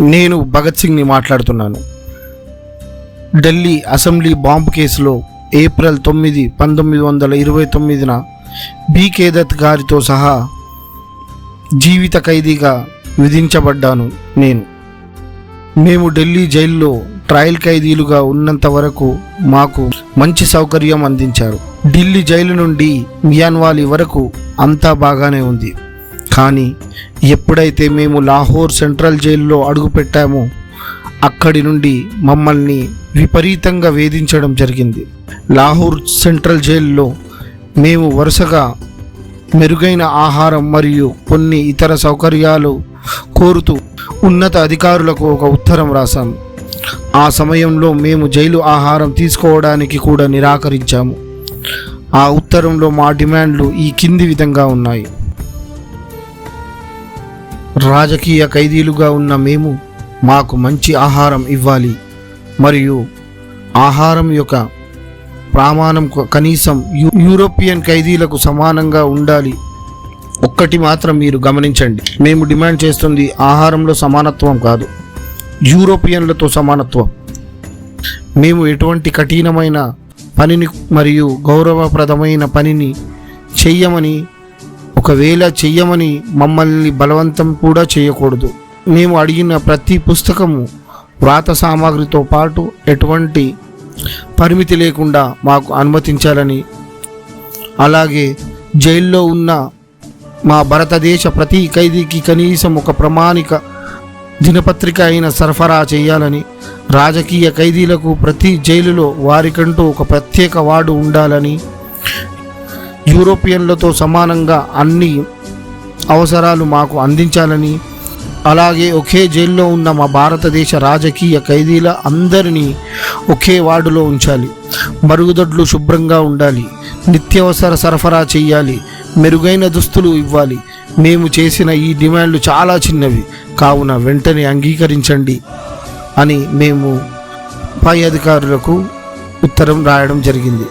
నేను భగత్ సింగ్ని మాట్లాడుతున్నాను. ఢిల్లీ అసెంబ్లీ బాంబు కేసులో ఏప్రిల్ తొమ్మిది పంతొమ్మిది వందల ఇరవై తొమ్మిదిన బీకే దత్ గారితో సహా జీవిత ఖైదీగా విధించబడ్డాను నేను. మేము ఢిల్లీ జైల్లో ట్రయల్ ఖైదీలుగా ఉన్నంత వరకు మాకు మంచి సౌకర్యం అందించారు. ఢిల్లీ జైలు నుండి మియాన్వాలి వరకు అంతా బాగానే ఉంది. కానీ ఎప్పుడైతే మేము లాహోర్ సెంట్రల్ జైల్లో అడుగుపెట్టామో అక్కడి నుండి మమ్మల్ని విపరీతంగా వేధించడం జరిగింది. లాహోర్ సెంట్రల్ జైల్లో మేము వరుసగా మెరుగైన ఆహారం మరియు కొన్ని ఇతర సౌకర్యాలు కోరుతూ ఉన్నత అధికారులకు ఒక ఉత్తరం రాశాము ఆ సమయంలో మేము జైలు ఆహారం తీసుకోవడానికి కూడా నిరాకరించాము. ఆ ఉత్తరంలో మా డిమాండ్లు ఈ కింది విధంగా ఉన్నాయి. రాజకీయ ఖైదీలుగా ఉన్న మేము మాకు మంచి ఆహారం ఇవ్వాలి. మరియు ఆహారం యొక్క ప్రమాణం కనీసం యూరోపియన్ ఖైదీలకు సమానంగా ఉండాలి. ఒక్కటి మాత్రం మీరు గమనించండి. మేము డిమాండ్ చేస్తుంది ఆహారంలో సమానత్వం కాదు. యూరోపియన్లతో సమానత్వం. మేము ఎటువంటి కఠినమైన పనిని మరియు గౌరవప్రదమైన పనిని చెయ్యమని ఒకవేళ చెయ్యమని మమ్మల్ని బలవంతం కూడా చేయకూడదు మేము అడిగిన ప్రతి పుస్తకము వ్రాత సామాగ్రితో పాటు ఎటువంటి పరిమితి లేకుండా మాకు అనుమతించాలని. అలాగే జైల్లో ఉన్న మా భారతదేశ ప్రతి ఖైదీకి కనీసం ఒక ప్రామాణిక దినపత్రిక అయిన సరఫరా చేయాలని రాజకీయ ఖైదీలకు ప్రతి జైలులో వారికంటూ ఒక ప్రత్యేక వార్డు ఉండాలని యూరోపియన్లతో సమానంగా అన్ని అవసరాలు మాకు అందించాలని అలాగే ఒకే జైల్లో ఉన్న మా భారతదేశ రాజకీయ ఖైదీల అందరినీ ఒకే వార్డులో ఉంచాలి. మరుగుదొడ్లు శుభ్రంగా ఉండాలి. నిత్యవసర సరఫరా చేయాలి మెరుగైన దుస్తులు ఇవ్వాలి. మేము చేసిన ఈ డిమాండ్లు చాలా చిన్నవి. కావున వెంటనే అంగీకరించండి అని మేము పై అధికారులకు ఉత్తరం రాయడం జరిగింది.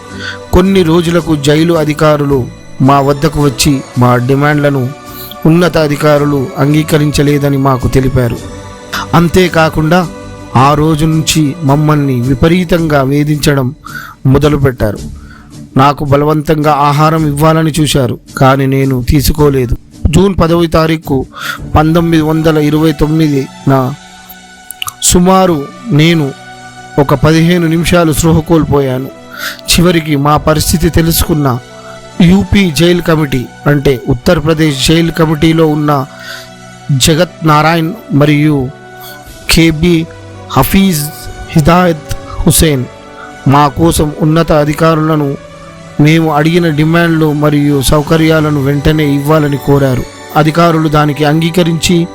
కొన్ని రోజులకు జైలు అధికారులు మా వద్దకు వచ్చి మా డిమాండ్లను ఉన్నత అధికారులు అంగీకరించలేదని మాకు తెలిపారు. అంతేకాకుండా ఆ రోజు నుంచి మమ్మల్ని విపరీతంగా వేధించడం మొదలుపెట్టారు. నాకు బలవంతంగా ఆహారం ఇవ్వాలని చూశారు కానీ నేను తీసుకోలేదు. జూన్ పదవి తారీఖు పంతొమ్మిది వందల ఇరవై తొమ్మిదిన సుమారు నేను ఒక పదిహేను నిమిషాలు సృహ కోల్పోయాను. చివరికి మా పరిస్థితి తెలుసుకున్న యూపీ జైల్ కమిటీ అంటే ఉత్తరప్రదేశ్ జైల్ కమిటీలో ఉన్న జగత్ నారాయణ్ మరియు కేబి హఫీజ్ హిదాయత్ హుసేన్ మా కోసం ఉన్నత అధికారులను మేము అడిగిన డిమాండ్లు మరియు సౌకర్యాలను వెంటనే ఇవ్వాలని కోరారు. అధికారులు దానికి అంగీకరించి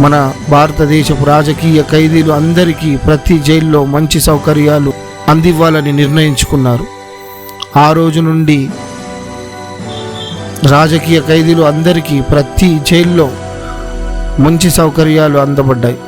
మన భారతదేశపు రాజకీయ ఖైదీలు అందరికీ ప్రతి జైల్లో మంచి సౌకర్యాలు అందివ్వాలని నిర్ణయించుకున్నారు. ఆ రోజు నుండి రాజకీయ ఖైదీలు అందరికీ ప్రతి జైల్లో మంచి సౌకర్యాలు అందబడ్డాయి.